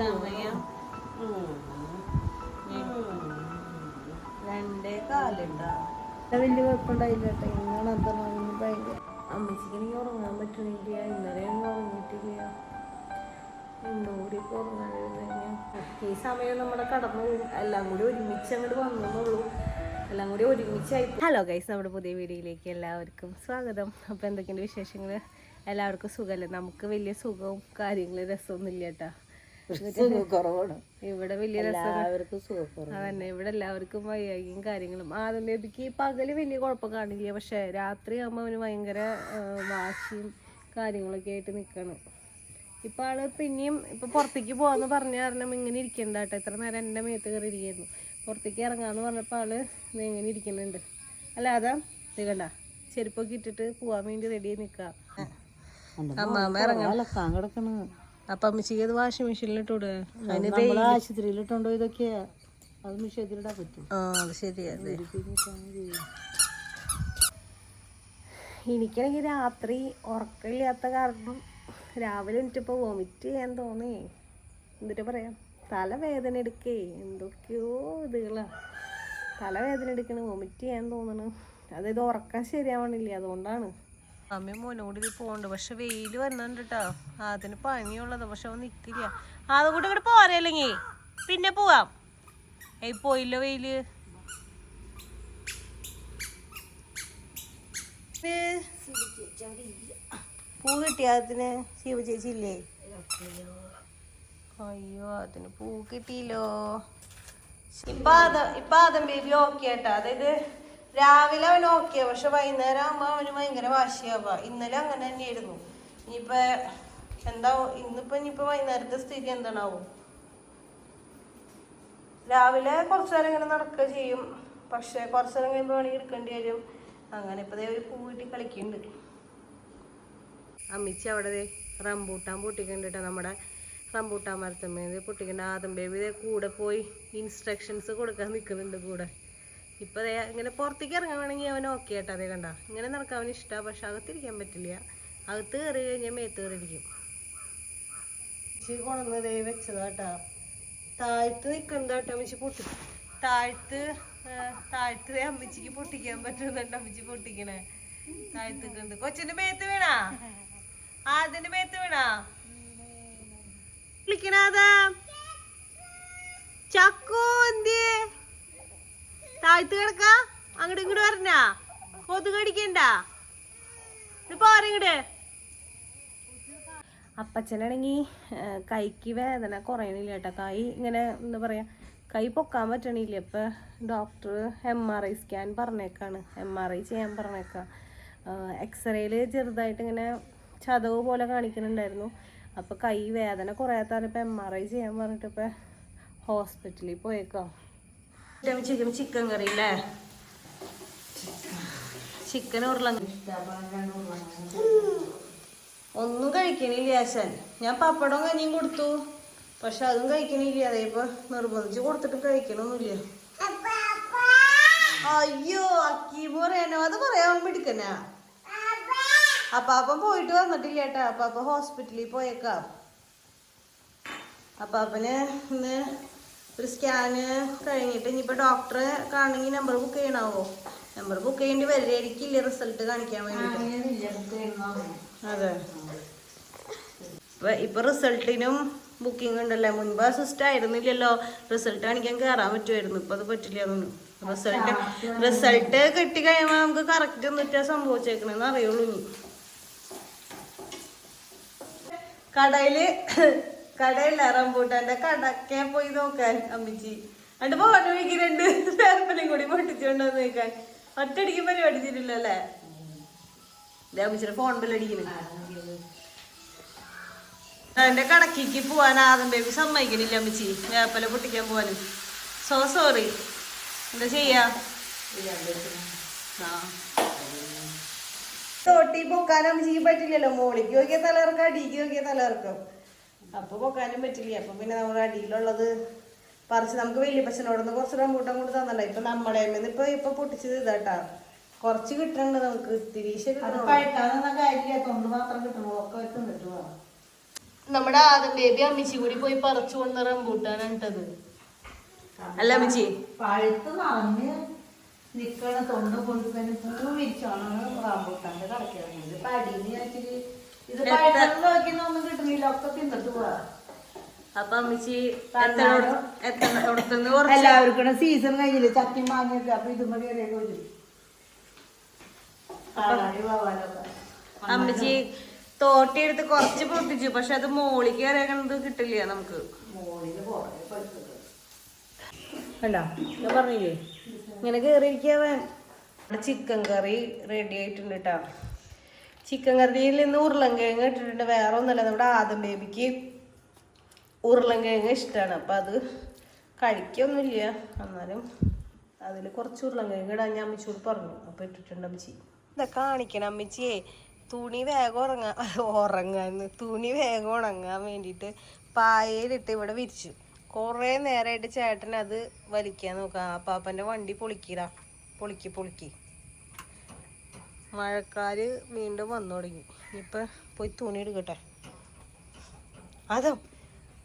സമയം. രണ്ടേ കാലുണ്ടാ? വലിയ കുഴപ്പമുണ്ടായില്ല കേട്ടോ. ഇന്നാണ് അന്തമാകുന്നത് ഭയങ്കര. അമ്മച്ചിക്ക് എനിക്ക് ഉറങ്ങാൻ പറ്റണില്ല. ഇന്നലെ ഒന്നും ഉറങ്ങിയിട്ടില്ല. ഇന്നുകൂടി ഇപ്പോൾ ഉറങ്ങാൻ ഈ സമയം നമ്മുടെ കടന്നു എല്ലാം കൂടി ഒരുമിച്ച് അങ്ങോട്ട് വന്നുള്ളൂ എല്ലാം കൂടി ഒരുമിച്ചായി. ഹലോ ഗൈസ് നമ്മുടെ പുതിയ വീഡിയോയിലേക്ക് എല്ലാവർക്കും സ്വാഗതം. അപ്പോൾ എന്തൊക്കെയുണ്ട് വിശേഷങ്ങൾ എല്ലാവർക്കും സുഖമല്ലേ നമുക്ക് വലിയ സുഖവും കാര്യങ്ങളും രസമൊന്നും ഇല്ല കേട്ടോ. കുറവാണ്. ഇവിടെ വലിയ രസമാണ്. എല്ലാവർക്കും അതന്നെ ഇവിടെ എല്ലാവർക്കും വയ്യായും കാര്യങ്ങളും. ആദ്യം ബേബിക്ക് പകൽ വലിയ കുഴപ്പം കാണില്ല. പക്ഷെ രാത്രി ആകുമ്പോൾ അവന് ഭയങ്കര വാശിയും കാര്യങ്ങളൊക്കെ ആയിട്ട് നിൽക്കണം ഇപ്പം ആൾ പിന്നെയും ഇപ്പൊ പുറത്തേക്ക് പോവാന്ന് പറഞ്ഞ കാരണം ഇങ്ങനെ ഇരിക്കണ്ട കേട്ടോ. ഇത്ര നേരം എന്റെ മേത്ത് കയറി ഇരിക്കുന്നു പുറത്തേക്ക് ഇറങ്ങാന്ന് പറഞ്ഞപ്പോൾ ആൾ ഇങ്ങനെ ഇരിക്കുന്നുണ്ട്. അല്ല അതാ ചെരുപ്പൊക്കെ ഇട്ടിട്ട് പോവാൻ വേണ്ടി റെഡി ആയി നിൽക്കാം അമ്മാമ്മ ഇറങ്ങാം അലക്കാൻ കിടക്കണ് അപ്പൊ അമ്മച്ചിക്ക് അത് വാഷിംഗ് ആശുപത്രിയിൽ ഇട്ടുണ്ടോ ഇതൊക്കെയാ അത് നിഷേധിലിടാൻ പറ്റും. ആ അത് ശരിയാ എനിക്കാണെങ്കിൽ രാത്രി ഉറക്കമില്ലാത്ത കാരണം രാവിലെ എനിക്കിപ്പോൾ വോമിറ്റ് ചെയ്യാൻ തോന്നേ. എന്നിട്ട് പറയാം തലവേദന എടുക്കേ എന്തൊക്കെയോ ഇതുകളാ. തലവേദന എടുക്കണ വോമിറ്റ് ചെയ്യാൻ തോന്നണു. അതായത് ഉറക്കം ശരിയാവണില്ല അതുകൊണ്ടാണ്. അമ്മ കൂടി ഇത് പോണ്ട് പക്ഷെ വെയിൽ വന്നുണ്ട് കേട്ടോ അതിന് പനിയുള്ളത് പക്ഷെ അവൻ നിൽക്കില്ല അതുകൂടെ ഇവിടെ പോരല്ലെങ്കിൽ പിന്നെ പോവാം ഏയ് പോയില്ല വെയിൽ പൂ കിട്ടിയ അതിന് ശിവ ചേച്ചി ഇല്ലേ അയ്യോ അതിന് പൂ കിട്ടിയില്ലോ ഇപ്പൊ അത് ഇപ്പൊ ആദം ബേബി ഓക്കെ കേട്ടോ അതായത് രാവിലെ അവൻ ഓക്കെ പക്ഷെ വൈകുന്നേരം ആകുമ്പോ അവന് ഭയങ്കര വാശിയാവുക. ഇന്നലെ അങ്ങനെ തന്നെയായിരുന്നു. ഇനിയിപ്പൊ എന്താ ഇന്നിപ്പോ ഇനിയിപ്പോ വൈകുന്നേരത്തെ സ്ഥിതി എന്താണാവും? രാവിലെ കുറച്ചു നേരം ഇങ്ങനെ നടക്കുക ചെയ്യും. പക്ഷെ കുറച്ചു നേരം കഴിയുമ്പോൾ വേണമെങ്കിൽ എടുക്കേണ്ടി വരും. അങ്ങനെ ഇപ്പൊ ഒരു പൂ കിട്ടി കളിക്കുന്നുണ്ട്. അമ്മിച്ചി അവിടെ റംബൂട്ടാൻ പൊട്ടിക്കണ്ടിട്ട് നമ്മുടെ റംബൂട്ടാൻ മരത്തമ്മേത് പൊട്ടിക്കണ്ട ആദം ബേബി കൂടെ പോയി ഇൻസ്ട്രക്ഷൻസ് കൊടുക്കാൻ നിൽക്കുന്നുണ്ട് കൂടെ. ഇപ്പൊ ദേ ഇങ്ങനെ പുറത്തേക്ക് ഇറങ്ങുകയാണെങ്കിൽ അവൻ ഓക്കെ ആട്ടോ അതേ കണ്ട. ഇങ്ങനെ നടക്കാൻ അവന് ഇഷ്ടമാണ് പക്ഷെ അകത്തിരിക്കാൻ പറ്റില്ല. അകത്ത് കയറി കഴിഞ്ഞാൽ മേത്ത് കയറിയിരിക്കും. കൊണ്ടുവന്ന് ദേ വെച്ചതാട്ടാ താഴ്ത്ത് നിൽക്കുന്നത് കേട്ടോ അമ്മച്ചി പൊട്ടി താഴ്ത്ത് താഴ്ത്ത് അമ്മച്ചിക്ക് പൊട്ടിക്കാൻ പറ്റുന്നുണ്ട് അമ്മച്ചി പൊട്ടിക്കണേ. താഴ്ത്ത് നിൽക്കുന്നത് കൊച്ചിന്റെ മേത്ത് വീണാ? ആദ്യന്റെ മേത്ത് വീണാ? വിളിക്കണാതാ ചക്കു എന്തിയേ? താഴ്ത്ത് കിടക്ക. അങ്ങോട്ട് ഇങ്ങോട്ട് വരണ്ട. കൊതു കടിക്കണ്ട പോരങ്ങട് അപ്പച്ചനാണെങ്കിൽ കൈക്ക് വേദന കുറയണില്ല കേട്ടോ. കൈ ഇങ്ങനെ എന്താ പറയാ കൈ പൊക്കാൻ പറ്റണില്ല. ഇപ്പൊ doctor M R I scan പറഞ്ഞേക്കാണ്. M R I ചെയ്യാൻ പറഞ്ഞേക്ക. എക്സ്റേയിൽ ചെറുതായിട്ട് ഇങ്ങനെ ചതവ് പോലെ കാണിക്കുന്നുണ്ടായിരുന്നു അപ്പൊ കൈ വേദന കുറയാത്താണ് ഇപ്പൊ എം ആർ ഐ ചെയ്യാൻ പറഞ്ഞിട്ട് ഇപ്പൊ ഹോസ്പിറ്റലിൽ പോയേക്കാം. ചിക്കൻ ചിക്കൻ കറി അല്ലേ ചിക്കൻ ഉരുളങ്ങ ഒന്നും കഴിക്കണില്ല ആശാൻ. ഞാൻ പപ്പടവും കഞ്ഞിയും കൊടുത്തു. പക്ഷെ അതും കഴിക്കണില്ല. അതേ ഇപ്പൊ നിർബന്ധിച്ച് കൊടുത്തിട്ട് കഴിക്കണമൊന്നുമില്ല അയ്യോ അക്കി പറയാനോ അത് പറയാൻ പിടിക്കനാ അപ്പാപ്പൻ പോയിട്ട് വന്നിട്ടില്ല കേട്ടാ. അപ്പാപ്പ ഹോസ്പിറ്റലിൽ പോയേക്കാം. അപ്പാപ്പന് ഇന്ന് ഒരു സ്കാന് കഴിഞ്ഞിട്ട് ഇനിയിപ്പോ ഡോക്ടറെ കാണണമെങ്കിൽ നമ്പർ ബുക്ക് ചെയ്യണാവോ നമ്പർ ബുക്ക് ചെയ്യേണ്ടി വരികയായിരിക്കില്ല റിസൾട്ട് കാണിക്കാൻ വേണ്ടിയിട്ട്? അതെ. ഇപ്പൊ റിസൾട്ടിനും ബുക്കിംഗ് ഉണ്ടല്ലേ? മുൻപ് അസിസ്റ്റ് ആയിരുന്നില്ലല്ലോ. റിസൾട്ട് കാണിക്കാൻ കയറാൻ പറ്റുമായിരുന്നു. ഇപ്പൊ അത് പറ്റില്ല എന്നൊന്നും റിസൾട്ട് റിസൾട്ട് കിട്ടി കഴിയുമ്പോൾ നമുക്ക് കറക്റ്റ് എന്നിട്ടാ സംഭവിച്ചേക്കണെന്ന് അറിയുള്ളൂ ഇനി. കടയിൽ കടയില്ല റംബൂട്ടാന്റെ കടക്കെ പോയി നോക്കാൻ അമ്മിച്ചി. അണ്ട് പോകാൻ വഴിക്ക് രണ്ട് പേർപ്പലും കൂടി പൊട്ടിച്ചുകൊണ്ട് നോക്കാൻ ഒറ്റടിക്ക് പരിപാടി ദേ അമ്മിച്ചിയുടെ ഫോൺ ബില്ലടിക്കുന്നു എന്റെ കടക്കിക്ക് പോവാൻ ആദം ബേബി സമ്മതിക്കണില്ല അമ്മച്ചി. വേപ്പല പൊട്ടിക്കാൻ പോവാനും. സോ സോറി എന്താ ചെയ്യാ. തോട്ടി പൊക്കാൻ അമ്മച്ചിക്ക് പറ്റില്ലല്ലോ. മോളിക്ക് നോക്കിയ തലയിറക്കം അടിക്ക് നോക്കിയ തലയിറക്കം അപ്പോൾ പോക്കാനും പറ്റില്ല. അപ്പോൾ പിന്നെ നമ്മുടെ അടിയിലുള്ളത് പറിച്ച് നമുക്ക് വലിയപ്പച്ചനോട് നിന്ന് കുറച്ച് റംബൂട്ടം കൊണ്ട് തന്നിട്ടുണ്ട് ഇപ്പം നമ്മുടെ ഇപ്പോൾ ഇപ്പോൾ പൊട്ടിച്ചത് ഇതാട്ടാ. കുറച്ച് കിട്ടണുണ്ട് നമുക്ക്. തിരീശ നമ്മുടെ ആദം ബേബി അമ്മച്ചി കൂടി പോയി പറിച്ചു കൊണ്ട് റംബൂട്ടാണ് അല്ല അമ്മച്ചി. പഴുത്ത് നിറഞ്ഞ് നിൽക്കണ തൊണ്ട കൊണ്ടുതന്നെ പൂ റംബൂട്ടാന്റെ കടക്കാറുണ്ട് കിടക്കുന്നത് പടിയിൽ ഇത് പഴുത്തെന്ന് നോക്കിയൊന്നും ഒന്നും കിട്ടുന്നില്ല. ഒക്കെ തിന്നിട്ട് പോവാ. അപ്പൊ അമ്മിച്ചി എല്ലാവർക്കും സീസൺ കഴിഞ്ഞില്ലേ? ചട്ടി മാങ്ങയൊക്കെ. അപ്പൊ ഇതുമ്മ കയറിയൊക്കെ വരും അമ്മച്ചി തോട്ടിയെടുത്ത് കുറച്ച് പൊട്ടിച്ചു. പക്ഷെ അത് മോളിക്ക് കയറിയത് കിട്ടില്ല നമുക്ക്. അല്ല ഞാൻ പറഞ്ഞില്ലേ? ഇങ്ങനെ കയറിയിരിക്കാവൻ ചിക്കൻ കറി റെഡി ആയിട്ടുണ്ട് കേട്ടോ ചിക്കൻ കറിയിൽ നിന്ന് ഉരുളൻകിഴങ്ങ് ഇട്ടിട്ടുണ്ട്. വേറെ നമ്മുടെ ആദം ബേബിക്ക് ഉരുളൻകിഴങ്ങ് ഇഷ്ടമാണ്. അപ്പം അത് കഴിക്കൊന്നുമില്ല. എന്നാലും അതിൽ കുറച്ച് ഉരുളൻകിഴങ്ങ് ഇടാൻ ഞാൻ അമ്മച്ചിയോട് പറഞ്ഞു. അപ്പം ഇട്ടിട്ടുണ്ട് അമ്മച്ചി. ഇതാ കാണിക്കണം അമ്മച്ചിയെ. തുണി വേഗം ഉറങ്ങാൻ ഉറങ്ങാന്ന്. തുണി വേഗം ഉണങ്ങാൻ വേണ്ടിയിട്ട് പായയിലിട്ട് ഇവിടെ വിരിച്ചു. കുറേ നേരമായിട്ട് ചേട്ടൻ അത് വലിക്കാൻ നോക്കാം. ആ പാപ്പന്റെ വണ്ടി പൊളിക്കിടാ. പൊളിക്കി പൊളിക്ക്. മഴക്കാര് വീണ്ടും വന്നു തുടങ്ങി. ഇപ്പൊ പോയി തുണി എടുക്കട്ടെ. അതോ?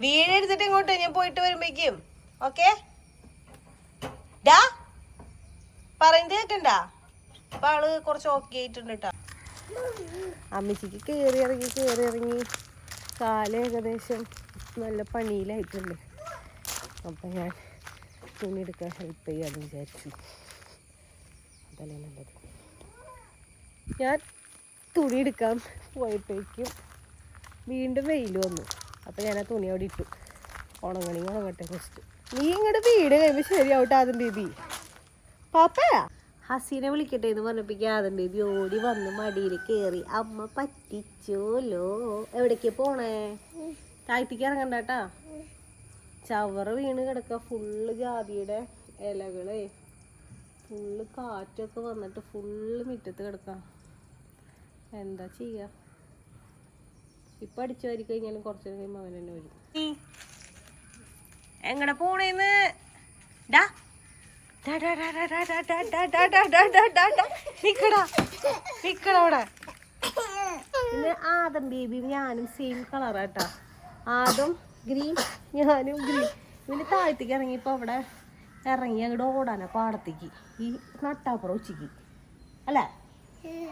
വീടെടുത്തിട്ട് ഇങ്ങോട്ട് ഞാൻ പോയിട്ട് വരുമ്പോഴേക്കും. ഓക്കെ? പറയുന്നത് കേക്കണ്ട. അപ്പൊ ആൾ കുറച്ച് ഓക്കെ ആയിട്ടുണ്ട് കേട്ടാ അമ്മച്ചിക്ക് കയറി ഇറങ്ങി കയറി ഇറങ്ങി. കാൽ ഏകദേശം നല്ല പണിയിലായിട്ടുണ്ട്. അപ്പം ഞാൻ തുണി എടുക്കാൻ ഹെൽപ്പ് ചെയ്യാമെന്ന് വിചാരിച്ചു. അതല്ലേ നല്ലത്. ഞാൻ തുണി എടുക്കാൻ പോയപ്പോഴേക്കും വീണ്ടും വെയിൽ വന്നു. അപ്പോൾ ഞാൻ ആ തുണി അവിടെ ഇട്ടു. ഉണങ്ങണി ഉണങ്ങട്ടെ ഫസ്റ്റ് നീ ഇങ്ങോട്ട് വീട് കഴിയുമ്പോൾ ശരിയാവട്ടെ ആദ്യം ബേബി. പാപ്പയാ ഹസീനെ വിളിക്കട്ടെ എന്ന് പറഞ്ഞപ്പോഴേക്കും ആദ്യം ബേബി ഓടി വന്ന് മടിയിൽ കയറി അമ്മ പറ്റിച്ചോലോ എവിടേക്ക് പോണേ? താഴ്ത്തിക്ക് ഇറങ്ങണ്ട കേട്ടാ ചവറ് വീണ് കിടക്കുക ഫുള്ള് ജാതിയുടെ ഇലകളെ. ഫുള്ള് കാറ്റൊക്കെ വന്നിട്ട് ഫുള്ള് മുറ്റത്ത് കിടക്കാം എന്താ ചെയ്യാ ഇപ്പൊ അടിച്ചു വരി കഴിഞ്ഞാലും കുറച്ചു കഴിയുമ്പോ അവൻ തന്നെ വരും എങ്ങനെ പോണേന്ന് ഡാ ആദം ബേബിയും ഞാനും സെയിം കളറാട്ടാ ആദം ഗ്രീൻ ഞാനും ഗ്രീൻ ഇവന്റെ താഴത്തേക്ക് ഇറങ്ങിയപ്പോൾ അവിടെ ഇറങ്ങി അങ്ങോട്ട് ഓടാനാ പാടത്തേക്ക്. ഈ നട്ടാപ്പുറം ഉച്ചയ്ക്ക് അല്ല?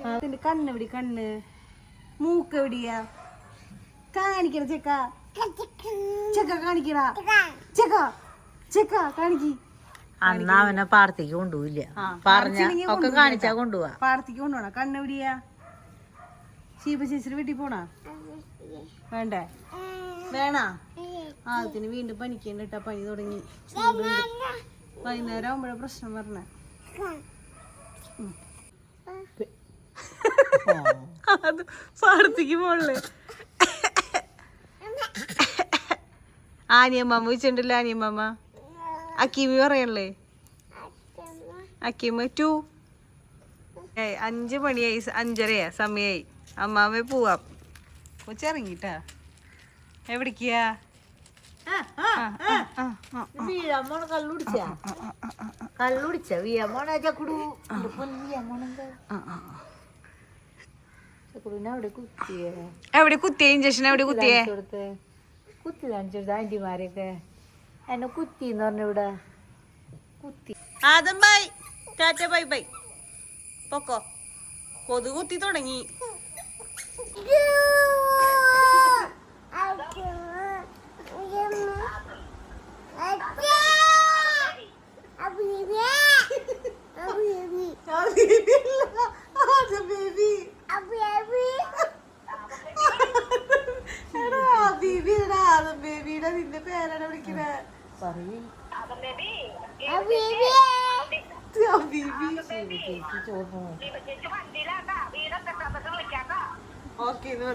അതിന്റെ കണ്ണെവിടെ കണ്ണ് മൂക്ക് എവിടെയാ? കാണിക്കണ ചെക്ക. ചെക്ക കാണിക്കടാ. ചെക്ക ചെക്ക കാണിക്ക്. അന്ന് അവനെ പാടത്തേക്ക് കൊണ്ടുപോയില്ല. പറഞ്ഞ ഒക്കെ കാണിച്ചാ. കൊണ്ടുപോവാ. പാടത്തേക്ക് കൊണ്ടുപോണ. കണ്ണെവിടെയാ ശീപ ചേച്ചിയുടെ വീട്ടിൽ പോണാ? വേണ്ടേ? വേണാ? ആദ്യത്തിന് വീണ്ടും പനിക്കണ്ട പനി തുടങ്ങി. വൈകുന്നേരം ആവുമ്പോഴാ പ്രശ്നം പറഞ്ഞേ അത് പാടത്തേക്ക് പോളേ ആനിയമ്മ വിളിച്ചിട്ടില്ല ആനിയമ്മ അക്കീമി പറയണല്ലേ? അക്കീമ ടു. ഏയ് അഞ്ച് മണിയായി അഞ്ചരയാ സമയായി. അമ്മാമ്മ പോവാം. കൊച്ചിറങ്ങിട്ടാ. എവിടേക്കാ? കുത്തിയേ എവിടെ കുത്തിയ എവിടെ കുത്തിയേ കുത്തി കാണിച്ചെടുത്ത ആന്റിമാരെയൊക്കെ എന്നെ കുത്തി എന്ന് പറഞ്ഞ ഇവിടെ കുത്തി Adam bye tata bye bye പൊക്കോ കൊതു കുത്തി തുടങ്ങി ബേബിയുടെ എന്ന്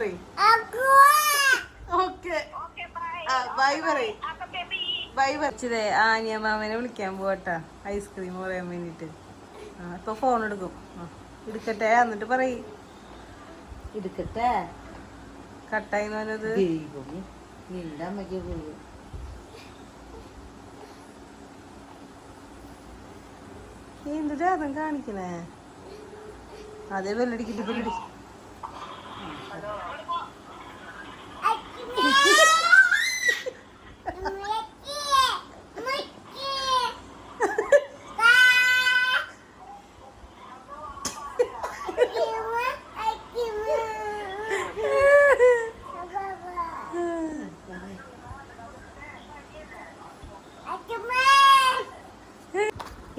ബൈ ബൈ പറിച്ചതേ ആനിയമ്മാമനെ വിളിക്കാൻ പോട്ടാ ഐസ്ക്രീം പറയാൻ വേണ്ടിട്ട്. ആ ഇപ്പൊ ഫോൺ എടുക്കും. ആ, എടുക്കട്ടെ എന്നിട്ട് പറയും. എടുക്കട്ടെ? കട്ടായി പറഞ്ഞത് ദൈവമേ, നിന്റെ അമ്മയ്ക്ക് പോയി. എന്തിട്ടാ അതും കാണിക്കണേ? അതേ ബെല്ലടിക്കിട്ട് ബെല്ലടി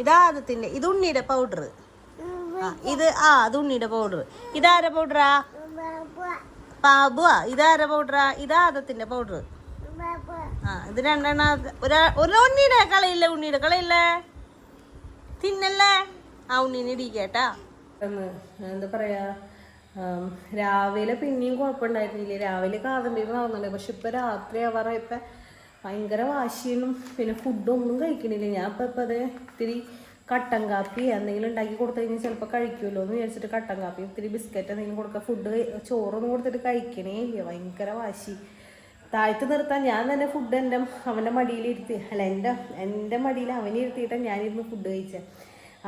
ഇത് ആദത്തിന്റെ ഇത് ഉണ്ണിയുടെ പൗഡർ ഇത് ആ അത് ഉണ്ണിയുടെ പൗഡർ ഇതാര പൗഡറാ പാബുവാ ഇതാര പൗഡറാ ഇത് ആദത്തിന്റെ പൗഡർ ആ ഇത് രണ്ടെണ്ണ ഒരാ ഒരു ഉണ്ണിയുടെ കളയില്ല ഉണ്ണിയുടെ കളയില്ലേ? തിന്നല്ലേ? ആ ഉണ്ണീനെ ഇടിക്കേട്ടാ എന്താ പറയാ രാവിലെ പിന്നെയും കുഴപ്പമുണ്ടായിരുന്നില്ല. രാവിലെ കാതമ്പി നടന്നുണ്ട് പക്ഷെ ഇപ്പൊ രാത്രി ആവാറായപ്പോ ഭയങ്കര വാശിയും പിന്നെ ഫുഡൊന്നും കഴിക്കണില്ല. ഞാൻ ഇപ്പം ഇപ്പം അത് ഇത്തിരി കട്ടൻ കാപ്പി എന്തെങ്കിലും ഉണ്ടാക്കി കൊടുത്തു കഴിഞ്ഞാൽ ചിലപ്പോൾ കഴിക്കുമല്ലോ എന്ന് വിചാരിച്ചിട്ട് കട്ടൻ കാപ്പി ഇത്തിരി ബിസ്ക്കറ്റ് എന്തെങ്കിലും കൊടുക്കുക ഫുഡ് ചോറൊന്നും കൊടുത്തിട്ട് കഴിക്കണേ ഇല്ല. ഭയങ്കര വാശി. താഴ്ത്തി നിർത്താൻ ഞാൻ തന്നെ ഫുഡ് എന്റെ അവന്റെ മടിയിലിരുത്തി. അല്ല എന്റെ എന്റെ മടിയിൽ അവനിരുത്തിയിട്ടാണ് ഞാനിരുന്ന് ഫുഡ് കഴിച്ചത്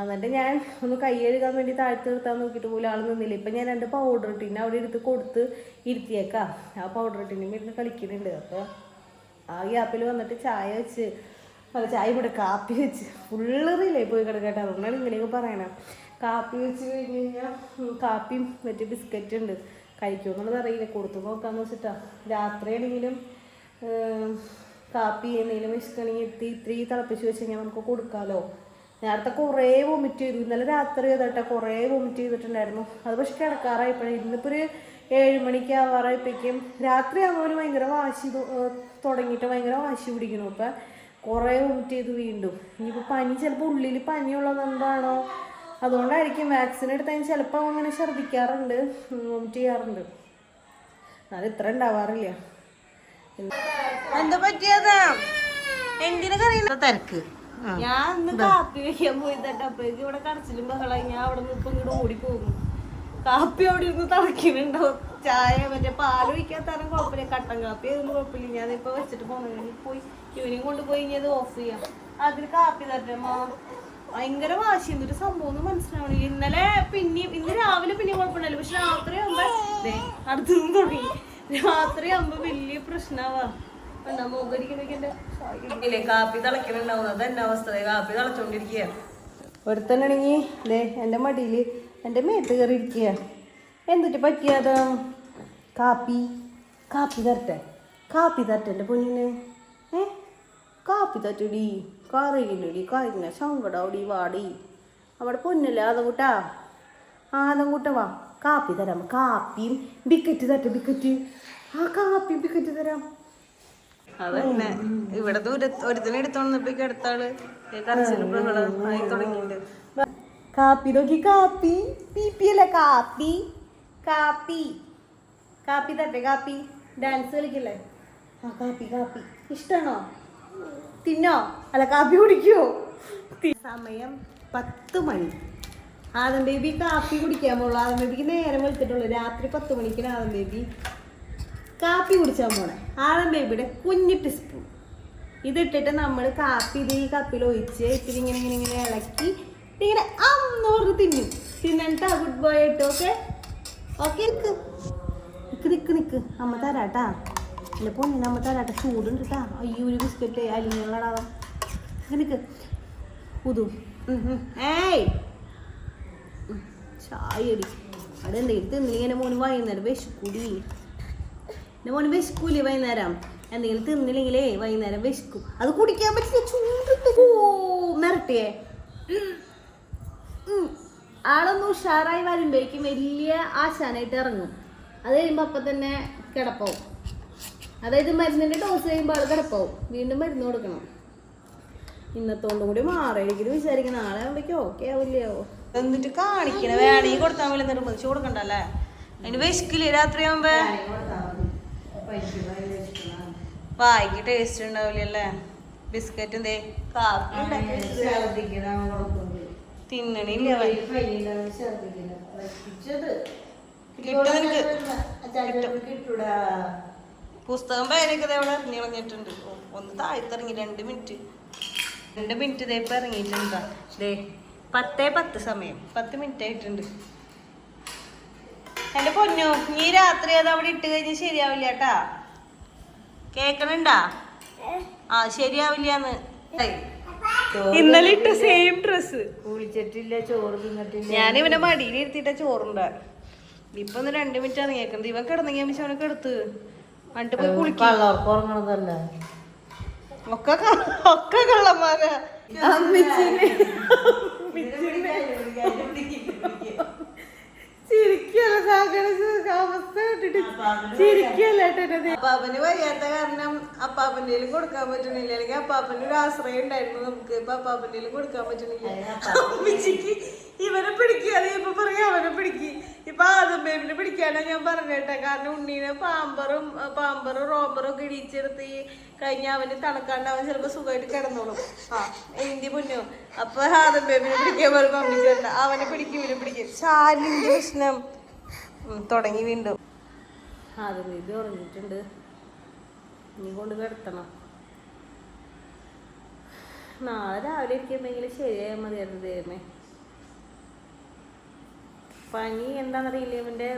എന്നിട്ട് ഞാൻ ഒന്ന് കൈ വേണ്ടി താഴ്ത്തി നിർത്താൻ നോക്കിയിട്ട് പോലും ആൾ നിന്നില്ല. ഇപ്പം ഞാൻ രണ്ട് പൗഡർ ഇട്ടിന് അവിടെ എടുത്ത് കൊടുത്ത് ഇരുത്തിയേക്കാം. ആ പൗഡർ ഇട്ടിനും ഇരുന്ന് കളിക്കുന്നുണ്ട്. അപ്പോൾ ആ ഗ്യാപ്പിൽ വന്നിട്ട് ചായ വെച്ച് ചായ ഇവിടെ കാപ്പി വെച്ച്. ഫുള്ള് റിലേ പോയി കിടക്കട്ടെ അതുകൊണ്ടാണ് ഇങ്ങനെയൊക്കെ പറയണത് കാപ്പി വെച്ച് കഴിഞ്ഞ് കഴിഞ്ഞാൽ കാപ്പിയും മറ്റേ ബിസ്ക്കറ്റ് ഉണ്ട്. കഴിക്കുമെന്നുള്ളത് അറിയില്ല. കൊടുത്തു നോക്കാന്ന് വെച്ചിട്ടാ. രാത്രിയാണെങ്കിലും കാപ്പി എന്തെങ്കിലും ഇത്തിരി ഇത്തിരി തിളപ്പിച്ച് വെച്ച് കഴിഞ്ഞാൽ നമുക്ക് കൊടുക്കാമല്ലോ നേരത്തെ കുറേ വൊമിറ്റ് ചെയ്തു. ഇന്നലെ രാത്രി ചെയ്തിട്ട് കുറേ വൊമിറ്റ് ചെയ്തിട്ടുണ്ടായിരുന്നു. അത് പക്ഷെ കിടക്കാറായപ്പോഴേ ഇന്നിപ്പോൾ ഒരു ഏഴുമണിക്ക് ആവാറായപ്പോഴേക്കും രാത്രി ആകുമ്പോൾ ഭയങ്കര വാശി തുടങ്ങിയിട്ട് ഭയങ്കര വാശി പിടിക്കുന്നു. അപ്പം കുറേ വൊമിറ്റ് ചെയ്തു വീണ്ടും. ഇനിയിപ്പോൾ പനി ചിലപ്പോൾ ഉള്ളിൽ പനിയുള്ളത് എന്താണോ അതുകൊണ്ടായിരിക്കും വാക്സിൻ എടുത്തതിന് ചിലപ്പോൾ അങ്ങനെ ഛർദ്ദിക്കാറുണ്ട്. വൊമിറ്റ് ചെയ്യാറുണ്ട്. അത് ഇത്ര ഉണ്ടാവാറില്ല. എന്താ പറ്റിയതാ? എന്തിനാ കറിയുന്ന തിരക്ക്. ഞാൻ ഇന്ന് കാപ്പി വെക്കാൻ പോയി അപ്പോഴേക്കും ഇവിടെ കടച്ചിലും ബഹളായി ഞാൻ അവിടെ നിന്ന് ഇപ്പൊ ഇങ്ങോട്ട് ഓടിപ്പോകും കാപ്പി അവിടെ ഇരുന്ന് തിളക്കുന്നുണ്ടോ ചായ മറ്റേ പാൽ ഒഴിക്കാൻ തരം കുഴപ്പമില്ല. കട്ടൻ കാപ്പി ആയതൊന്നും കുഴപ്പമില്ല. ഞാൻ ഇപ്പൊ വെച്ചിട്ട് പോകുന്നത് പോയി ഇവനെയും കൊണ്ടുപോയി ഇനി അത് ഓഫ് ചെയ്യാം. അതിൽ കാപ്പി തരട്ടെ മാ. ഭയങ്കര വാശി. എന്നൊരു സംഭവം ഒന്നും മനസ്സിലാവണം ഇന്നലെ പിന്നെയും ഇന്ന് രാവിലെ പിന്നെ കുഴപ്പമുണ്ടല്ലോ പക്ഷെ രാത്രി ആകുമ്പോ അടുത്തുനിന്ന് തുടങ്ങി. രാത്രി ആകുമ്പോ വലിയ പ്രശ്നമാവാ ഇല്ലേ കാപ്പി തിളക്കണുണ്ടാവും. എന്റെ ദേ മടിയിൽ മേത്ത് കയറി ഇരിക്കുക എന്നിട്ട് പറ്റിയത് കാപ്പി. കാപ്പി തരട്ടെ. കാപ്പി തരട്ടെ എന്റെ പൊന്നിന്. ഏ? കാപ്പി തറ്റടി കറിയില്ലടി കറിഞ്ഞ സങ്കടോടി വാടി. അവിടെ പൊന്നല്ലേ ആദം കൂട്ടാ ആദം കൂട്ടവാ കാപ്പി തരാം. കാപ്പിയും ബിക്കറ്റ് തരട്ടെ ബിക്കറ്റ്. ആ കാപ്പി ബിക്കറ്റ് തരാം. അതന്നെ. ഇവിടെ ഒരുത്തിനെ എടുത്തോണ്ടപ്പോഴേക്ക് അടുത്താൾ കരച്ചിലും ആയി തുടങ്ങിയിട്ടുണ്ട്. കാപ്പി നോക്കി കാപ്പി. പി അല്ല കാപ്പി. കാപ്പി. കാപ്പി തട്ടെ കാപ്പി. ഡാൻസ് കളിക്കല്ലേ? ആ കാപ്പി കാപ്പി. ഇഷ്ടാണോ? തിന്നോ? അല്ല കാപ്പി കുടിക്കോ സമയം പത്ത് മണി. ആദം ബേബി കാപ്പി കുടിക്കാൻ പോകുള്ളൂ ആദം ബേബിക്ക് നേരം വെളുത്തിട്ടുള്ളൂ. രാത്രി പത്ത് മണിക്കാണ് ആദം ബേബി കാപ്പി കുടിച്ചാൽ പോണേ. ആദം ബേബിയുടെ കുഞ്ഞു ടീസ്പൂൺ ഇതിട്ടിട്ട് നമ്മൾ കാപ്പി ഇത് ഈ കപ്പിൽ ഒഴിച്ച് ഇത്തിരി ഇങ്ങനെ ഇങ്ങനെ ഇങ്ങനെ ഇളക്കി ഇങ്ങനെ അന്നൂറ് തിന്നും. തിന്നിട്ട് ഗുഡ് ബോയ് ആയിട്ട് ഓക്കെ ഓക്കെ നിക്ക്. നിക്ക് നിക്ക് നിക്ക്. അമ്മ തരാട്ടാ. അല്ല പൊണ്ണിന് അമ്മ തരാട്ടാ. ചൂടുണ്ട് കേട്ടാ അയ്യോ ഒരു ബിസ്ക്കറ്റ് അലിഞ്ഞളടാ നിക്ക് പുതു ഏയ്! ചായ അടി അതെന്തെങ്കിലും തിന്നിങ്ങനെ മോന് വൈകുന്നേരം വിശക്കൂടി. എന്റെ മോന് വിശക്കൂലേ വൈകുന്നേരം? എന്തെങ്കിലും തിന്നില്ലെങ്കിലേ വൈകുന്നേരം വിശക്കും. അത് കുടിക്കാൻ പറ്റില്ല ചൂടിട്ട് ഓ മിരട്ടിയേ. ആളൊന്ന് ഉഷാറായി വരുമ്പോഴേക്കും വലിയ ആശാനായിട്ട് ഇറങ്ങും. അത് കഴിയുമ്പോൾ അപ്പം തന്നെ കിടപ്പാവും. അതായത് മരുന്നിന്റെ ഡോസ് കഴിയുമ്പോൾ ആൾ കിടപ്പാവും. വീണ്ടും മരുന്ന് കൊടുക്കണം. ഇന്നത്തോണ്ടും കൂടി മാറിയിരിക്കുന്നു വിചാരിക്കണം. നാളെ ആകുമ്പോഴേക്കും ഓക്കെ ആവില്ലയോ? എന്നിട്ട് കാണിക്കണ. വേണമെങ്കിൽ കൊടുത്താൽ മതി. നിർബന്ധിച്ച് കൊടുക്കണ്ടല്ലേ? അതിന് വിശക്കില്ലേ രാത്രി ആകുമ്പോ വായിക്ക് ടേസ്റ്റ് ഉണ്ടാവില്ലല്ലേ? ബിസ്ക്കറ്റ് എന്തേ കാപ്പി. തിന്നണില്ല. കിട്ടും. പുസ്തകം പേരൊക്കെ ദേ അവിടെ ഇറങ്ങി ഇറങ്ങിയിട്ടുണ്ട് ഒന്ന് താഴ്ത്തിറങ്ങി. രണ്ട് മിനിറ്റ്. രണ്ട് മിനിറ്റ് ദേ ഇപ്പൊ ഇറങ്ങിയിട്ടുണ്ട്. ദേ പത്തേ പത്ത് സമയം. പത്ത് മിനിറ്റ് ആയിട്ടുണ്ട്. എന്റെ പൊന്നു നീ രാത്രി അത് അവിടെ ഇട്ട് കഴിഞ്ഞാൽ ശരിയാവില്ല കേട്ടാ. കേക്കണുണ്ടാ? ആ ശരിയാവില്ലാന്ന്. ഇന്നലെ ഇട്ട സെയിം ഡ്രസ് കുളിച്ചിട്ടില്ല ചോറ് തിന്നിട്ടില്ല. ഞാൻ ഇവനെ മടിയിൽ ഇരുത്തിയിട്ട ചോറുണ്ട. ഇപ്പൊ ഒന്ന് രണ്ട് മിനിറ്റ് കേക്കുന്നത് ഇവൻ കിടന്നെങ്കിൽ അമ്മ അവനെ എടുത്ത് എന്നിട്ട് പോയി കുളിക്കും. കള്ളവർക്ക് ഉറങ്ങണതല്ല? ഒക്കെ ഒക്കെ കള്ളന്മാരാ. അമ്മിച്ചിനെ. ചിരിക്കല്ല അവസ്ഥ കണ്ടിട്ട് ചിരിക്കല്ല അപ്പാപ്പന് വയ്യാത്ത കാരണം അപ്പാപ്പന്റെലും കൊടുക്കാൻ പറ്റണില്ല. അല്ലെങ്കിൽ അപ്പാപ്പന്റെ ഒരു ആശ്രയം ഉണ്ടായിരുന്നു നമുക്ക്. ഇപ്പൊ അപ്പാപ്പന്റെലും കൊടുക്കാൻ പറ്റണില്ല. അമ്മച്ചിക്ക് ഇവനെ പിടിക്കുക അത് ഇപ്പൊ പറയാ അവനെ പിടിക്ക്. ഇപ്പൊ ആദം ബേബിനെ പിടിക്കാനാ ഞാൻ പറഞ്ഞേട്ടെ കാരണം ഉണ്ണീനെ പാമ്പറും പാമ്പറും റോബറും ഒക്കെ ഇടിച്ചെടുത്ത് ഈ കഴിഞ്ഞ അവന് തണുക്കാണ്ട് അവൻ ചിലപ്പോ സുഖമായിട്ട് കിടന്നോളും. ആ എന്തി പൊന്നോ. അപ്പൊ ആദ്യം ബേബിനെ പിടിക്കാൻ പറയുമ്പോ അമ്മിച്ചേട്ട അവനെ പിടിക്കും ഇവനെ പിടിക്കും. ചാലിന്റെ പ്രശ്നം. തുടങ്ങി വീണ്ടും. ആദ്യം ബേബി ഉറങ്ങിയിട്ടുണ്ട്. നീ കൊണ്ട് കിടത്തണം. നാളെ രാവിലെ ഇരിക്കുന്നെങ്കിൽ ശരിയായാൽ മതിയായിരുന്നു ദൈവമേ. പനി എന്താണെന്നറിയില്ല. ഇവന്റെ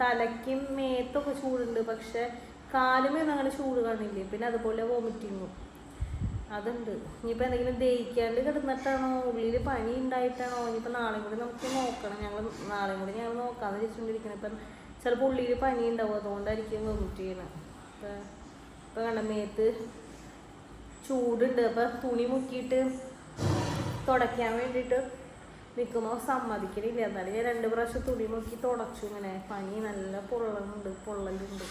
തലയ്ക്കും മേത്തൊക്കെ ചൂടുണ്ട്. പക്ഷെ കാലുമേന്ന് അങ്ങനെ ചൂട് കാണില്ലേ പിന്നെ അതുപോലെ വോമിറ്റിങ്ങും അതുണ്ട്. ഇനിയിപ്പോൾ എന്തെങ്കിലും ദഹിക്കാണ്ട് കിടന്നിട്ടാണോ? ഉള്ളിൽ പനി ഉണ്ടായിട്ടാണോ ഇനിയിപ്പോൾ നാളെയും കൂടി നമുക്ക് നോക്കണം. ഞങ്ങൾ നാളെയും കൂടി ഞങ്ങൾ നോക്കാമെന്ന് വെച്ചുകൊണ്ടിരിക്കണം ഇപ്പം ചിലപ്പോൾ ഉള്ളിൽ പനി ഉണ്ടാവും അതുകൊണ്ടായിരിക്കും വോമിറ്റ് ചെയ്യണം. ഇപ്പം ഇപ്പം കണ്ട? മേത്ത് ചൂടുണ്ട്. അപ്പം തുണി മുക്കിയിട്ട് തുടയ്ക്കാൻ വേണ്ടിയിട്ട് നിൽക്കുമ്പോൾ സമ്മതിക്കണില്ല. എന്നാലും ഞാൻ രണ്ട് പ്രാവശ്യം തുണി നോക്കി തുടച്ചു ഇങ്ങനെ. പനി നല്ല പൊള്ളലുണ്ട് പൊള്ളലുണ്ട്.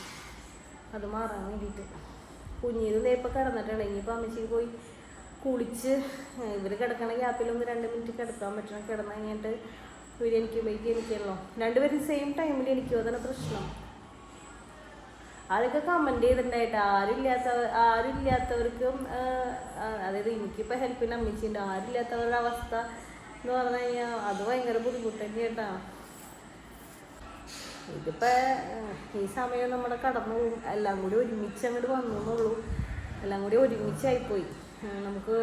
അത് മാറാൻ വേണ്ടിയിട്ട്. കുഞ്ഞിന് ഇപ്പം കിടന്നിട്ടാണ്. ഇനിയിപ്പോൾ അമ്മച്ചി പോയി കുളിച്ച് ഇവർ കിടക്കണ ഗ്യാപ്പിലൊന്ന് രണ്ട് മിനിറ്റ് കിടക്കാൻ പറ്റണം. കിടന്നു കഴിഞ്ഞിട്ട് ഇവർ എനിക്കുമ്പോഴേക്ക് എനിക്കല്ലോ രണ്ടുപേരും സെയിം ടൈമിൽ എനിക്ക് അതാണ് പ്രശ്നം. അതൊക്കെ കമന്റ് ചെയ്തിട്ടുണ്ടായിട്ട്? ആരുമില്ലാത്ത ആരുമില്ലാത്തവർക്കും അതായത് എനിക്കിപ്പോൾ ഹെൽപ്പിന് അമ്മച്ചിന്റെ ആരുമില്ലാത്തവരുടെ അവസ്ഥ എന്ന് പറഞ്ഞു കഴിഞ്ഞാൽ അത് ഭയങ്കര ബുദ്ധിമുട്ട് തന്നെയാട്ടാ. ഇതിപ്പോ ഈ സമയം നമ്മുടെ കടന്നു പോകും. എല്ലാം കൂടി ഒരുമിച്ച് അങ്ങോട്ട് വന്നു എന്നുള്ളൂ. എല്ലാം കൂടി ഒരുമിച്ചായിപ്പോയി പോയി നമുക്ക്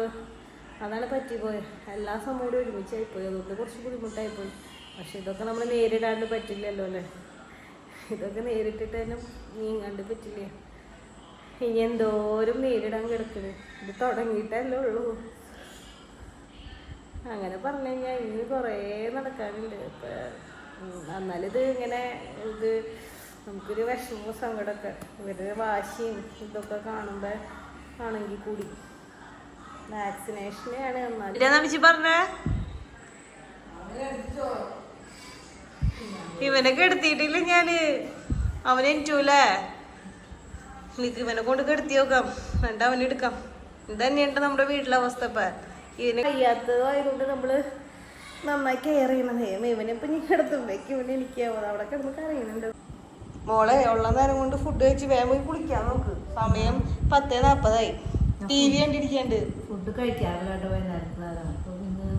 അതാണ് പറ്റിപ്പോയത് എല്ലാ സമയവും കൂടി ഒരുമിച്ചായിപ്പോയി അതുകൊണ്ട് കുറച്ച് ബുദ്ധിമുട്ടായിപ്പോയി. പക്ഷെ ഇതൊക്കെ നമ്മൾ നേരിടാണ്ട് പറ്റില്ലല്ലോ അല്ലേ? ഇതൊക്കെ നേരിട്ടിട്ട് തന്നെ നീങ്ങാണ്ട് പറ്റില്ല? ഇനി എന്തോരം നേരിടാൻ കിടക്കണ്. ഇത് തുടങ്ങിയിട്ടല്ലേ ഉള്ളൂ. അങ്ങനെ പറഞ്ഞു കഴിഞ്ഞാൽ ഇനി കുറേ നടക്കാനുണ്ട്. ഇപ്പം എന്നാലും ഇത് ഇങ്ങനെ ഇത് നമുക്കൊരു വിഷമവും സങ്കടമൊക്കെ. ഇവരുടെ വാശിയും ഇതൊക്കെ കാണുമ്പോൾ ആണെങ്കിൽ കൂടി. വാക്സിനേഷനെയാണ് ഇവനൊക്കെ എടുത്തിട്ടില്ല ഞാൻ. അവനെ എനിക്കൂലേ നിനക്ക് ഇവനെ കൊണ്ട് കെടുത്തി നോക്കാം. എന്നിട്ട് അവനെടുക്കാം ഇത് തന്നെയുണ്ട് നമ്മുടെ വീട്ടിലെ അവസ്ഥ ഇപ്പൊ. ഇവന് കഴിയാത്തതായതുകൊണ്ട് നമ്മൾ നന്നായി കെയർ ചെയ്യണം. ദൈവമേ ഇവനെ ഇപ്പൊ നീ കിടത്തുമ്പോഴേക്ക് ഇവനെ എനിക്കാവും അവിടെ കിടന്ന് കരയുന്നുണ്ട്. മോളെ ഉള്ള നേരം കൊണ്ട് ഫുഡ് കഴിച്ച് വേഗം പോയി കുളിക്കാൻ നോക്ക്. സമയം പത്തേ നാപ്പതായി. ടി വി കണ്ടിരിക്കണ്ട്. ഫുഡ് കഴിക്കാറില്ല കേട്ടോ വൈകുന്നേരത്തിലാണ് അപ്പൊ പിന്നെ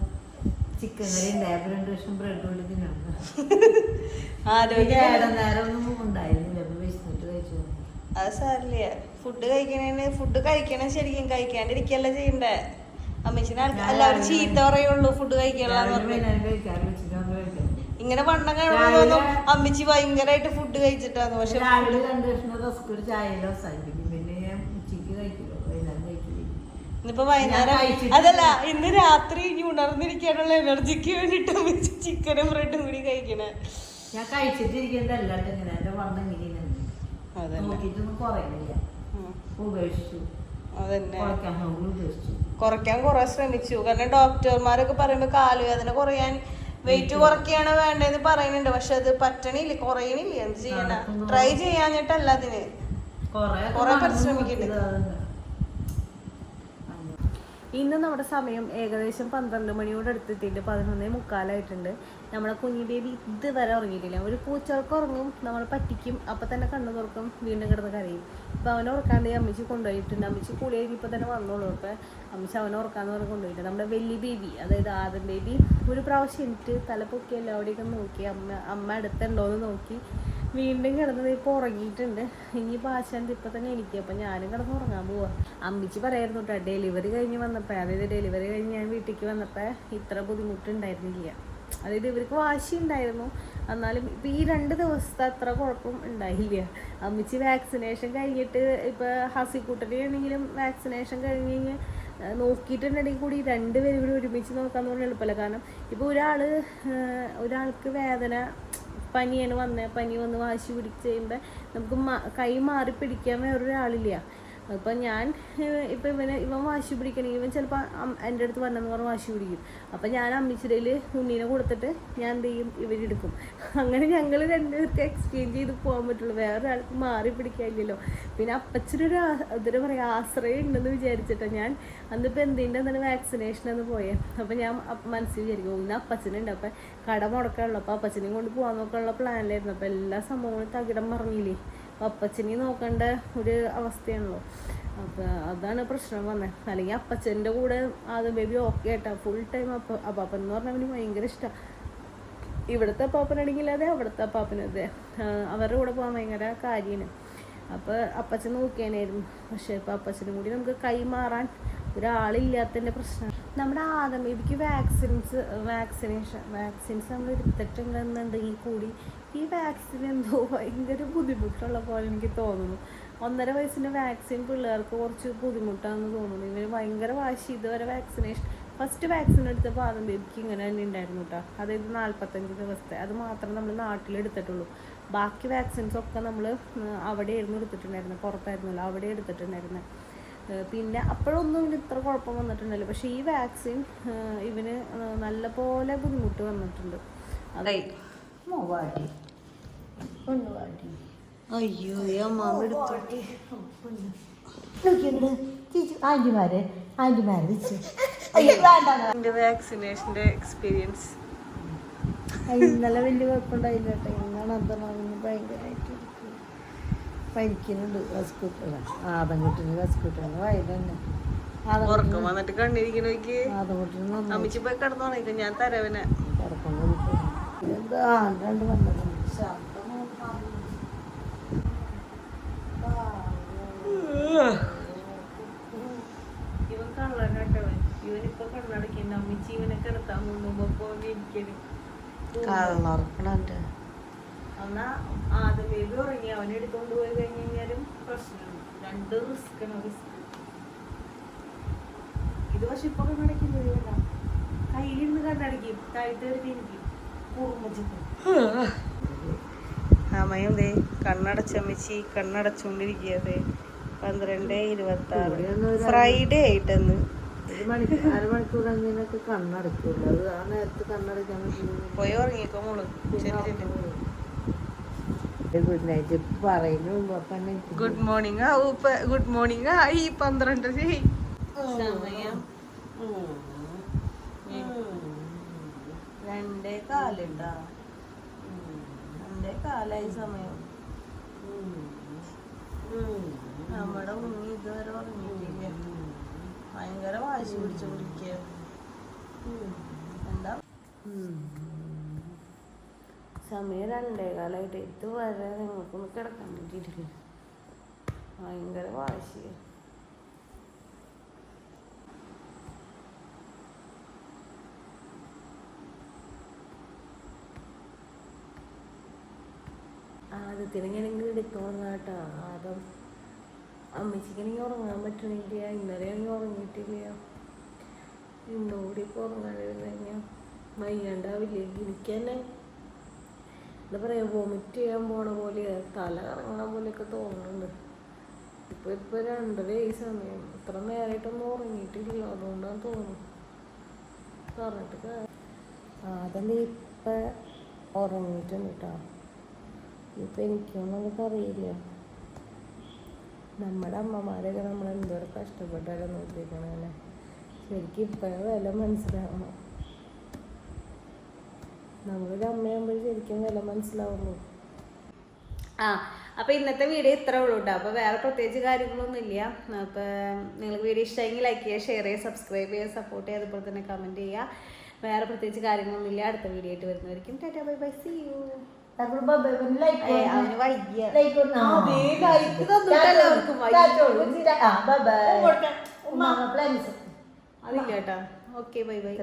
ചിക്കൻ കറി ഉണ്ടായപ്പോ രണ്ട് വർഷം ബ്രെഡ് കൊണ്ട് തിന്നു ആരോഗ്യം ഏഴര നേരം ഒന്നും ഉണ്ടായിരുന്നില്ല. അപ്പൊ വിശന്നിട്ട് കഴിച്ചു അത് സാരില്ല ഫുഡ് കഴിക്കണേന് ഫുഡ് കഴിക്കണം ശരിക്കും കഴിക്കാണ്ടിരിക്കല്ല ചെയ്യണ്ടേ? അമ്മച്ചിന് എല്ലാവരും ചീത്ത പറയുള്ളൂ ഫുഡ് ഇങ്ങനെ വണ്ണം കാണുമ്പോൾ അമ്മച്ചി ഭയങ്കരമായിട്ട് ഫുഡ് കഴിച്ചിട്ടാന്ന് പക്ഷെ ഇന്നിപ്പോ വൈകുന്നേരം അതല്ല ഇന്ന് രാത്രി ഇനി ഉണർന്നിരിക്കാനുള്ള എനർജിക്ക് വേണ്ടിട്ട് അമ്മച്ചി ചിക്കനും ബ്രെഡും കൂടി കഴിക്കണേ. ഞാൻ കഴിച്ചിട്ടിരിക്കുന്നതല്ല കേട്ടോ ഇങ്ങനെ എന്റെ വണ്ണം ഇങ്ങനെ നോക്കിയിട്ടൊന്നും ഉം. ഉപേക്ഷിച്ചു. അതന്നെ. കുറയ്ക്കാൻ കുറെ ശ്രമിച്ചു. കാരണം ഡോക്ടർമാരൊക്കെ പറയുമ്പോ കാലുവേദന കുറയാൻ വെയിറ്റ് കുറയ്ക്കാണ് വേണ്ടതെന്ന് പറയുന്നുണ്ട്. പക്ഷെ അത് പറ്റണില്ല കുറയണില്ല. എന്ത് ചെയ്യണ? ട്രൈ ചെയ്യാഞ്ഞിട്ടല്ല അതിന്. കുറെ കുറെ പരിശ്രമിക്കുന്നുണ്ട്. ഇന്ന് നമ്മുടെ സമയം ഏകദേശം പന്ത്രണ്ട് മണിയോട് അടുത്തെത്തിയിട്ട് പതിനൊന്നേ മുക്കാലായിട്ടുണ്ട്. നമ്മളെ കുഞ്ഞി ബേബി ഇതുവരെ ഉറങ്ങിയിട്ടില്ല. ഒരു പൂച്ചകൾക്ക് ഉറങ്ങും നമ്മൾ പറ്റിക്കും. അപ്പം തന്നെ കണ്ണു തുറക്കും വീണ്ടും കിടന്ന് കരയും. ഇപ്പം അവനെ ഉറക്കാണ്ട് അമ്മച്ചി കൊണ്ടുപോയിട്ടുണ്ട്. അമ്മച്ചി കൂടി കഴിഞ്ഞ് ഇപ്പം തന്നെ വന്നോളൂ. അപ്പം അമ്മച്ചി അവനെ ഉറക്കാന്ന് പറഞ്ഞ് കൊണ്ടുപോയിട്ടുണ്ട്. നമ്മുടെ വലിയ ബേബി അതായത് ആദ്യം ബേബി ഒരു പ്രാവശ്യം എനിക്ക് തല പൊക്കി എല്ലാവിടെയൊക്കെ നോക്കി. അമ്മ അമ്മ അടുത്തുണ്ടോ എന്ന് നോക്കി. വീണ്ടും കിടന്നത് ഇപ്പോൾ ഉറങ്ങിയിട്ടുണ്ട്. ഇനിയിപ്പോൾ ആശാന്തി ഇപ്പം തന്നെ എനിക്ക് അപ്പം ഞാനും കിടന്ന് ഉറങ്ങാൻ പോവാ. അമ്മിച്ച് പറയായിരുന്നു കേട്ടോ ഡെലിവറി കഴിഞ്ഞ് വന്നപ്പോൾ അതായത് ഡെലിവറി കഴിഞ്ഞ് ഞാൻ വീട്ടിലേക്ക് വന്നപ്പോൾ ഇത്ര ബുദ്ധിമുട്ടുണ്ടായിരുന്നില്ല. അതായത് ഇവർക്ക് വാശി ഉണ്ടായിരുന്നു. എന്നാലും ഇപ്പം ഈ രണ്ട് ദിവസത്തെ അത്ര കുഴപ്പം ഉണ്ടായില്ല. അമ്മിച്ച് വാക്സിനേഷൻ കഴിഞ്ഞിട്ട് ഇപ്പോൾ ഹസിക്കൂട്ടനെയാണെങ്കിലും വാക്സിനേഷൻ കഴിഞ്ഞ് കഴിഞ്ഞ് നോക്കിയിട്ടുണ്ടെങ്കിൽ കൂടി രണ്ടുപേരും കൂടി ഒരുമിച്ച് നോക്കാന്ന് പറഞ്ഞാൽ എളുപ്പമല്ല കാരണം ഇപ്പോൾ ഒരാൾ ഒരാൾക്ക് വേദന പനിയാണ് വന്നത് പനി വന്ന് വാശി പിടിച്ച് കഴിയുമ്പോൾ നമുക്ക് കൈ മാറി പിടിക്കാൻ വേറൊരാളില്ല. അപ്പം ഞാൻ ഇപ്പം ഇവന് ഇവൻ വാശി പിടിക്കണേ. ഇവൻ ചിലപ്പോൾ എന്റെ അടുത്ത് വന്നെന്ന് പറഞ്ഞ് വാശി പിടിക്കും. അപ്പം ഞാൻ അമ്മിച്ചിടയിൽ ഉണ്ണീനെ കൊടുത്തിട്ട് ഞാൻ എന്ത് ചെയ്യും? ഇവരെടുക്കും അങ്ങനെ ഞങ്ങൾ രണ്ടുപേർക്ക് എക്സ്ചേഞ്ച് ചെയ്ത് പോകാൻ പറ്റുള്ളൂ. വേറെ ഒരാൾക്ക് മാറി പിടിക്കാനില്ലല്ലോ. പിന്നെ അപ്പച്ചനൊരു ആ- ഇതിന് പറയാം ആശ്രയം ഉണ്ടെന്ന് വിചാരിച്ചിട്ടാണ് ഞാൻ അന്നിപ്പോൾ എന്തിന്റെ എന്താണ് വാക്സിനേഷൻ എന്ന് പോയേ. അപ്പം ഞാൻ മനസ്സിൽ വിചാരിക്കും ഒന്ന് അപ്പച്ചനുണ്ട്. അപ്പം കട മുടക്കാനുള്ളൂ. അപ്പം അപ്പച്ചനെയും കൊണ്ട് പോകാൻ നോക്കാനുള്ള പ്ലാനിലായിരുന്നു അപ്പം എല്ലാ സംഭവങ്ങളും തകിടം മറിഞ്ഞില്ലേ? അപ്പച്ചനെ നോക്കേണ്ട ഒരു അവസ്ഥയാണല്ലോ. അപ്പൊ അതാണ് പ്രശ്നം വന്നത് അല്ലെങ്കിൽ അപ്പച്ചന്റെ കൂടെ ആദ്യം ബേബി ഓക്കെ ആയിട്ടാ. ഫുൾ ടൈം അപ്പ അപ്പാപ്പൻ എന്ന് പറഞ്ഞാൽ അവന് ഭയങ്കര ഇഷ്ടമാണ് ഇവിടുത്തെ അപ്പാപ്പനാണെങ്കിൽ അതെ അവിടുത്തെ അപ്പാപ്പന അതെ. അവരുടെ കൂടെ പോകാൻ ഭയങ്കര കാര്യമാണ് അപ്പോൾ അപ്പച്ചൻ നോക്കിയാനായിരുന്നു പക്ഷേ ഇപ്പോൾ അപ്പച്ചനും കൂടി നമുക്ക് കൈമാറാൻ ഒരാളില്ലാത്തതിന്റെ പ്രശ്നം. നമ്മുടെ ആദ്യം വാക്സിൻസ് വാക്സിനേഷൻ വാക്സിൻസ് നമ്മൾ എടുത്തിട്ടുണ്ടെന്നുണ്ടെങ്കിൽ കൂടി ഈ വാക്സിൻ എന്തോ ഭയങ്കര ബുദ്ധിമുട്ടുള്ള പോലെ എനിക്ക് തോന്നുന്നു. ഒന്നര വയസ്സിന്റെ വാക്സിൻ പിള്ളേർക്ക് കുറച്ച് ബുദ്ധിമുട്ടാണെന്ന് തോന്നുന്നു. ഇവർ ഭയങ്കര വാശി ഇതുവരെ വാക്സിനേഷൻ ഫസ്റ്റ് വാക്സിൻ എടുത്തപ്പോൾ ആദ്യം ബേബിക്ക് ഇങ്ങനെ തന്നെ ഉണ്ടായിരുന്നു കേട്ടോ അതായത് നാൽപ്പത്തഞ്ച് ദിവസത്തെ. അത് മാത്രം നമ്മൾ നാട്ടിൽ എടുത്തിട്ടുള്ളൂ ബാക്കി വാക്സിൻസ് ഒക്കെ നമ്മൾ അവിടെയായിരുന്നു എടുത്തിട്ടുണ്ടായിരുന്നത് പുറത്തായിരുന്നല്ലോ അവിടെ എടുത്തിട്ടുണ്ടായിരുന്നത് പിന്നെ അപ്പോഴൊന്നും ഇവന് ഇത്ര കുഴപ്പം വന്നിട്ടുണ്ടല്ലോ പക്ഷേ ഈ വാക്സിൻ ഇവന് നല്ലപോലെ ബുദ്ധിമുട്ട് വന്നിട്ടുണ്ട്. അയ്യോ എന്റെ വാക്സിനേഷന്റെ എക്സ്പീരിയൻസ് ഇന്നലെ വലിയ കുഴപ്പമുണ്ടായില്ല കേട്ടോ. ഇന്നാണ് അന്തമാവിന് ഭയങ്കരമായിട്ട് പനിക്കുന്നുണ്ട് ഹോസ്പിറ്റലിൽ ആദംകുട്ടിന് ഹോസ്പിറ്റലിൽ വയൽ തന്നെ. ഉറക്കം വന്നിട്ട് കണ്ണിരിക്കണോക്ക് അമ്മച്ചി പോയി കിടന്നോണേക്കും ഞാൻ തരവനെ. എന്താ രണ്ട് വന്നത് ഇവൻ കള്ളനാട്ടവൻ ഇവനിപ്പോ കണ്ണടക്കിണ്ട് അമ്മച്ചി ഇവനെ കിടത്താൻ മുമ്പ് ഇരിക്കൽ കള്ളറക്കണന്റെ എന്നാ ആദ്യം ബേബി ഉറങ്ങി. അവനെ എടുത്തോണ്ട് പോയി കഴിഞ്ഞ് കഴിഞ്ഞാലും പ്രശ്നമാണ് രണ്ട് റിസ്ക് ആണ് റിസ്ക് ഇത് പക്ഷെ ഇപ്പൊ കണ്ണടക്കുന്നത് കയ്യിൽ കയ്യിലിരുന്ന് കണ്ണടക്കും താഴ്ത്ത് എനിക്ക് സമയം ദേ. കണ്ണടച്ചമ്മച്ചി കണ്ണടച്ചുകൊണ്ടിരിക്കുകയതേ പന്ത്രണ്ട് ഇരുപത്തി ആറ് ഫ്രൈഡേ ആയിട്ടെന്ന്. അരമണിക്കൂർ അങ്ങനെയൊക്കെ കണ്ണടക്കുള്ളൂ. അത് ആ നേരത്ത് കണ്ണടക്കാൻ പോയി ഉറങ്ങിക്കോ മോൾ. ശരി ശരി ഗുഡ് നൈറ്റ് എന്നെ ഗുഡ് മോർണിംഗ് ആ ഗുഡ് മോർണിംഗ് ആയി പന്ത്രണ്ട് ശരി. സമയം. രണ്ടേ കാലുണ്ടാ? രണ്ടേ കാലായി സമയം. നമ്മുടെ ഉണ്ണി ഇതുവരെ ഉറങ്ങിയിട്ടില്ല. ഭയങ്കര വാശി പിടിച്ചോണ്ടിരിക്കുക എന്താ? സമയം രണ്ടേ കാലായിട്ട് ഇതുവരെ നിങ്ങൾക്കൊന്ന് കിടക്കാൻ പറ്റിയിട്ടില്ല. ഭയങ്കര വാശിയാണ് ആദ്യത്തിനെങ്ങനെങ്കിലും എടുത്തോളാം കേട്ടോ. ആദ്യം അമ്മച്ചിക്കാണെങ്കിൽ ഉറങ്ങാൻ പറ്റണില്ല. ഇന്നലെ ആണെങ്കിൽ ഉറങ്ങിയിട്ടില്ല. ഇന്നോടി ഇപ്പോൾ ഉറങ്ങാണ്ടിരുന്ന് കഴിഞ്ഞാൽ വയ്യാണ്ടാവില്ലേ? എനിക്ക് തന്നെ എന്താ പറയുക വൊമിറ്റ് ചെയ്യാൻ പോണ പോലെ തല കറങ്ങണ പോലെയൊക്കെ തോന്നുന്നുണ്ട്. ഇപ്പൊ ഇപ്പൊ രണ്ടര ഈ സമയം. ഇത്ര നേരമായിട്ടൊന്നും ഉറങ്ങിയിട്ടില്ല. അതുകൊണ്ടാണ് തോന്നുന്നു പറഞ്ഞിട്ട് അതല്ല ഇപ്പൊ ഉറങ്ങിയിട്ടുണ്ട് കേട്ടോ ഇപ്പൊ എനിക്കൊന്നും നമുക്ക് അറിയില്ല. നമ്മുടെ അമ്മമാരെയൊക്കെ നമ്മൾ എന്തോരം കഷ്ടപ്പെട്ടാലും നോക്കിയിരിക്കണേ ശരിക്കും ഇപ്പോഴും വില മനസ്സിലാവണം. നമ്മളൊരു അമ്മയാകുമ്പോൾ ശരിക്കും വില മനസ്സിലാവുള്ളൂ. ആ അപ്പോൾ ഇന്നത്തെ വീഡിയോ ഇത്ര ഉള്ളൂ കേട്ടോ അപ്പോൾ വേറെ പ്രത്യേകിച്ച് കാര്യങ്ങളൊന്നും ഇല്ല. അപ്പോൾ നിങ്ങൾക്ക് വീഡിയോ ഇഷ്ടമെങ്കിൽ ലൈക്ക് ചെയ്യുക ഷെയർ ചെയ്യുക സബ്സ്ക്രൈബ് ചെയ്യുക സപ്പോർട്ട് ചെയ്യുക അതുപോലെ തന്നെ കമന്റ് ചെയ്യുക. വേറെ പ്രത്യേകിച്ച് കാര്യങ്ങളൊന്നും ഇല്ല. അടുത്ത വീഡിയോ ആയിട്ട് വരുന്നവരിക്കും. Tata bye bye see you അവന് വയ്യ. അതില്ല കേട്ടോ ഓക്കെ ബൈ ബൈ